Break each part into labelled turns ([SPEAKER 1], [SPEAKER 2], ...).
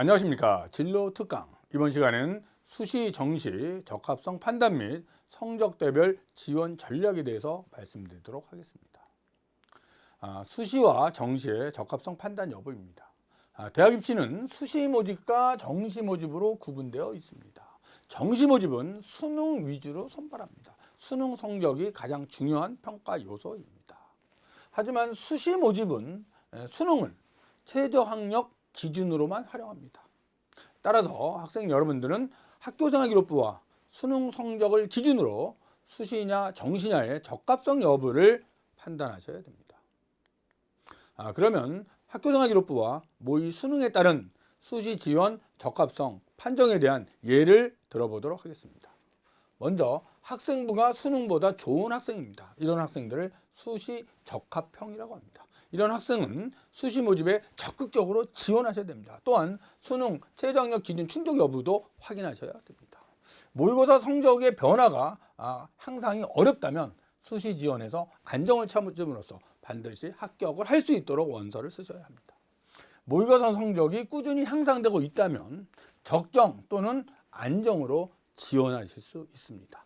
[SPEAKER 1] 안녕하십니까 진로 특강 이번 시간에는 수시 정시 적합성 판단 및 성적대별 지원 전략에 대해서 말씀드리도록 하겠습니다. 아, 수시와 정시의 적합성 판단 여부입니다. 아, 대학 입시는 수시 모집과 정시 모집으로 구분되어 있습니다. 정시 모집은 수능 위주로 선발합니다. 수능 성적이 가장 중요한 평가 요소입니다. 하지만 수시 모집은 에, 수능을 최저 학력 기준으로만 활용합니다. 따라서 학생 여러분들은 학교생활기록부와 수능 성적을 기준으로 수시냐 정시냐의 적합성 여부를 판단하셔야 됩니다. 아, 그러면 학교생활기록부와 모의 수능에 따른 수시 지원 적합성 판정에 대한 예를 들어보도록 하겠습니다. 먼저 학생부가 수능보다 좋은 학생입니다. 이런 학생들을 수시 적합형이라고 합니다. 이런 학생은 수시 모집에 적극적으로 지원하셔야 됩니다. 또한 수능 최저학력 기준 충족 여부도 확인하셔야 됩니다. 모의고사 성적의 변화가 아, 향상이 어렵다면 수시 지원에서 안정을 참음으로써 반드시 합격을 할 수 있도록 원서를 쓰셔야 합니다. 모의고사 성적이 꾸준히 향상되고 있다면 적정 또는 안정으로 지원하실 수 있습니다.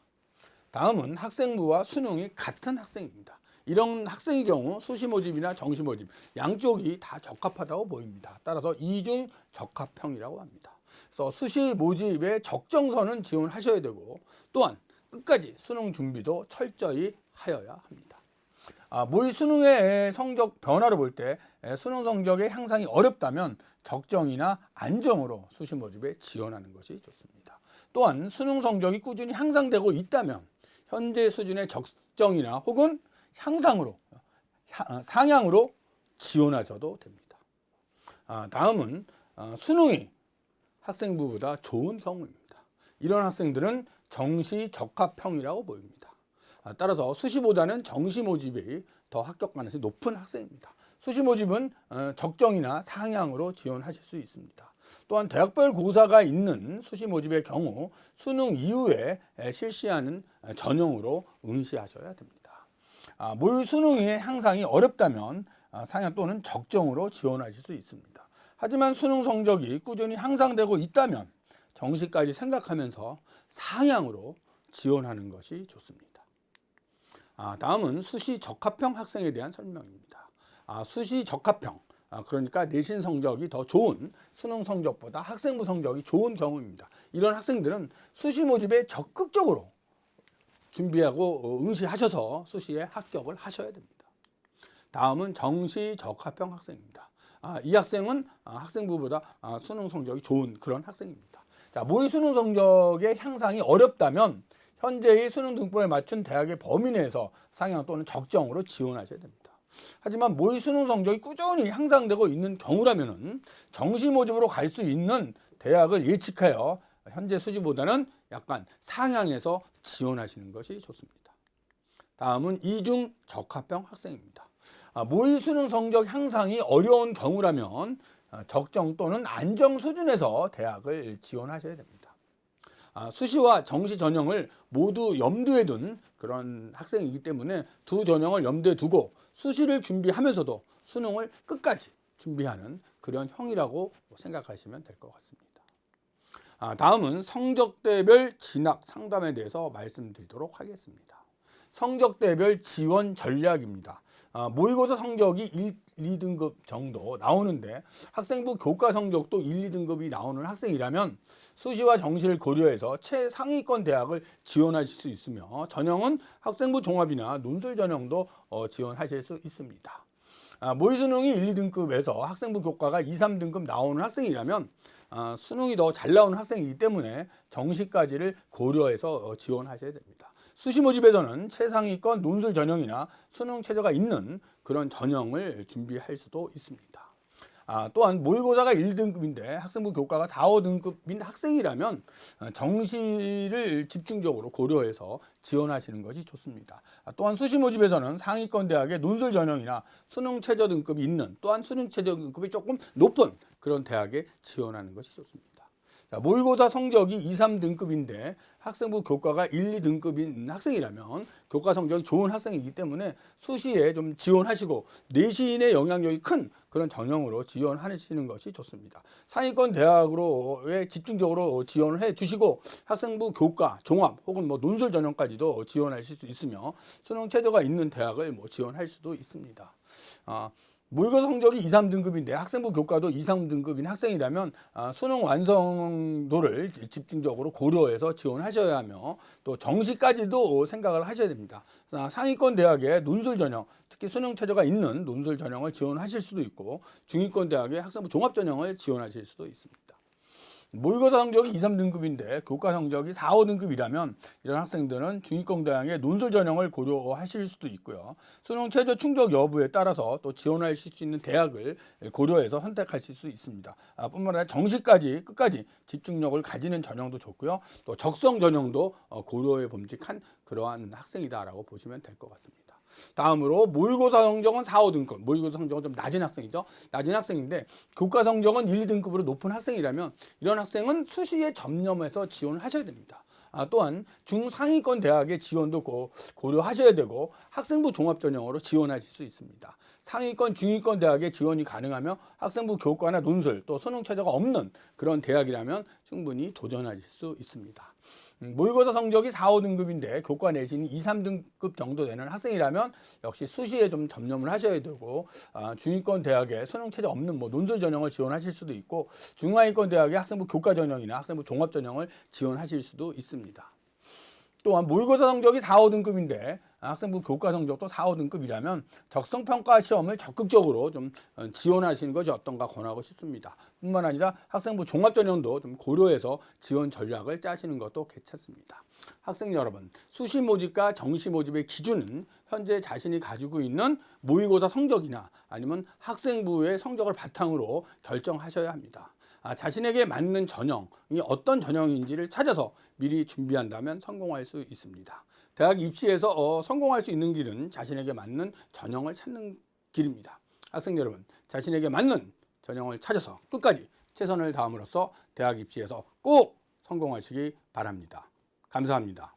[SPEAKER 1] 다음은 학생부와 수능이 같은 학생입니다. 이런 학생의 경우 수시 모집이나 정시 모집 양쪽이 다 적합하다고 보입니다. 따라서 이중 적합형이라고 합니다. 그래서 수시 모집의 적정선은 지원하셔야 되고 또한 끝까지 수능 준비도 철저히 하여야 합니다. 아, 모의 수능의 성적 변화를 볼 때 수능 성적의 향상이 어렵다면 적정이나 안정으로 수시 모집에 지원하는 것이 좋습니다. 또한 수능 성적이 꾸준히 향상되고 있다면 현재 수준의 적정이나 혹은 향상으로 하- 상향으로 지원하셔도 됩니다. 아, 다음은 어, 수능이 학생부보다 좋은 경우입니다. 이런 학생들은 정시 적합형이라고 보입니다. 아, 따라서 수시보다는 정시 모집이 더 합격 가능성이 높은 학생입니다. 수시 모집은 어, 적정이나 상향으로 지원하실 수 있습니다. 또한 대학별 고사가 있는 수시 모집의 경우 수능 이후에 에, 실시하는 에, 전형으로 응시하셔야 됩니다. 아, 모의 수능의 향상이 어렵다면 아, 상향 또는 적정으로 지원하실 수 있습니다. 하지만 수능 성적이 꾸준히 향상되고 있다면 정시까지 생각하면서 상향으로 지원하는 것이 좋습니다. 아, 다음은 수시 적합형 학생에 대한 설명입니다. 아, 수시 적합형 아, 그러니까 내신 성적이 더 좋은 수능 성적보다 학생부 성적이 좋은 경우입니다. 이런 학생들은 수시 모집에 적극적으로 준비하고 어, 응시하셔서 수시에 합격을 하셔야 됩니다. 다음은 정시 적합형 학생입니다. 아, 이 학생은 아, 학생부보다 아, 수능 성적이 좋은 그런 학생입니다. 자, 모의 수능 성적의 향상이 어렵다면 현재의 수능 등급에 맞춘 대학의 범위 내에서 상향 또는 적정으로 지원하셔야 됩니다. 하지만 모의 수능 성적이 꾸준히 향상되고 있는 경우라면은 정시 모집으로 갈 수 있는 대학을 예측하여 현재 수지보다는 약간 상향해서 지원하시는 것이 좋습니다. 다음은 이중 적합형 학생입니다. 아, 모의 수능 성적 향상이 어려운 경우라면 아, 적정 또는 안정 수준에서 대학을 지원하셔야 됩니다. 아, 수시와 정시 전형을 모두 염두에 둔 그런 학생이기 때문에 두 전형을 염두에 두고 수시를 준비하면서도 수능을 끝까지 준비하는 그런 형이라고 생각하시면 될 것 같습니다. 아, 다음은 성적대별 진학 상담에 대해서 말씀드리도록 하겠습니다. 성적대별 지원 전략입니다. 아, 모의고사 성적이 1, 2등급 정도 나오는데 학생부 교과 성적도 1, 2등급이 나오는 학생이라면 수시와 정시를 고려해서 최상위권 대학을 지원하실 수 있으며 전형은 학생부 종합이나 논술 전형도 어, 지원하실 수 있습니다. 아, 모의 수능이 1, 2등급에서 학생부 교과가 2, 3등급 나오는 학생이라면 아, 수능이 더 잘 나오는 학생이기 때문에 정시까지를 고려해서 어, 지원하셔야 됩니다. 수시 모집에서는 최상위권 논술 전형이나 수능 체제가 있는 그런 전형을 준비할 수도 있습니다. 아, 또한 모의고사가 1등급인데 학생부 교과가 4, 5등급인 학생이라면 어, 정시를 집중적으로 고려해서 지원하시는 것이 좋습니다. 아, 또한 수시 모집에서는 상위권 대학의 논술 전형이나 수능 최저 등급이 있는 또한 수능 최저 등급이 조금 높은 그런 대학에 지원하는 것이 좋습니다. 자, 모의고사 성적이 2, 3등급인데 학생부 교과가 1, 2등급인 학생이라면 교과 성적이 좋은 학생이기 때문에 수시에 좀 지원하시고 내신의 영향력이 큰 그런 전형으로 지원하시는 것이 좋습니다. 상위권 대학으로에 집중적으로 지원을 해 주시고 학생부 교과, 종합 혹은 뭐 논술 전형까지도 지원하실 수 있으며 수능 체제가 있는 대학을 뭐 지원할 수도 있습니다. 아, 모의고사 성적이 2, 3등급인데 학생부 교과도 2, 3등급인 학생이라면 아, 수능 완성도를 집중적으로 고려해서 지원하셔야 하며 또 정시까지도 생각을 하셔야 됩니다. 아, 상위권 대학의 논술 전형, 특히 수능 체제가 있는 논술 전형을 지원하실 수도 있고 중위권 대학의 학생부 종합 전형을 지원하실 수도 있습니다. 모의고사 성적이 2, 3등급인데 교과 성적이 4, 5등급이라면 이런 학생들은 중위권 대학의 논술 전형을 고려하실 수도 있고요. 수능 최저 충족 여부에 따라서 또 지원하실 수 있는 대학을 고려해서 선택하실 수 있습니다. 아, 뿐만 아니라 정시까지 끝까지 집중력을 가지는 전형도 좋고요. 또 적성 전형도 어, 고려에 범직한 그러한 학생이다라고 보시면 될 것 같습니다. 다음으로 모의고사 성적은 4, 5등급. 모의고사 성적은 좀 낮은 학생이죠. 낮은 학생인데 교과 성적은 1, 2등급으로 높은 학생이라면 이런 학생은 수시에 전념해서 지원을 하셔야 됩니다. 아, 또한 중상위권 대학의 지원도 고, 고려하셔야 되고 학생부 종합 전형으로 지원하실 수 있습니다. 상위권, 중위권 대학에 지원이 가능하며 학생부 교과나 논술 또 수능 체제가 없는 그런 대학이라면 충분히 도전하실 수 있습니다. 음, 모의고사 성적이 4, 5등급인데 교과 내신이 2, 3등급 정도 되는 학생이라면 역시 수시에 좀 전념을 하셔야 되고 아, 중위권 대학에 수능 체제 없는 뭐 논술 전형을 지원하실 수도 있고 중하위권 대학의 학생부 교과 전형이나 학생부 종합 전형을 지원하실 수도 있습니다. 또한 모의고사 성적이 4, 5등급인데 학생부 교과 성적도 4, 5등급이라면 적성평가 시험을 적극적으로 좀 어, 지원하시는 것이 어떤가 권하고 싶습니다. 뿐만 아니라 학생부 종합전형도 좀 고려해서 지원 전략을 짜시는 것도 괜찮습니다. 학생 여러분, 수시 모집과 정시 모집의 기준은 현재 자신이 가지고 있는 모의고사 성적이나 아니면 학생부의 성적을 바탕으로 결정하셔야 합니다. 아, 자신에게 맞는 전형이 어떤 전형인지를 찾아서 미리 준비한다면 성공할 수 있습니다. 대학 입시에서 어, 성공할 수 있는 길은 자신에게 맞는 전형을 찾는 길입니다. 학생 여러분, 자신에게 맞는 전형을 찾아서 끝까지 최선을 다함으로써 대학 입시에서 꼭 성공하시기 바랍니다. 감사합니다.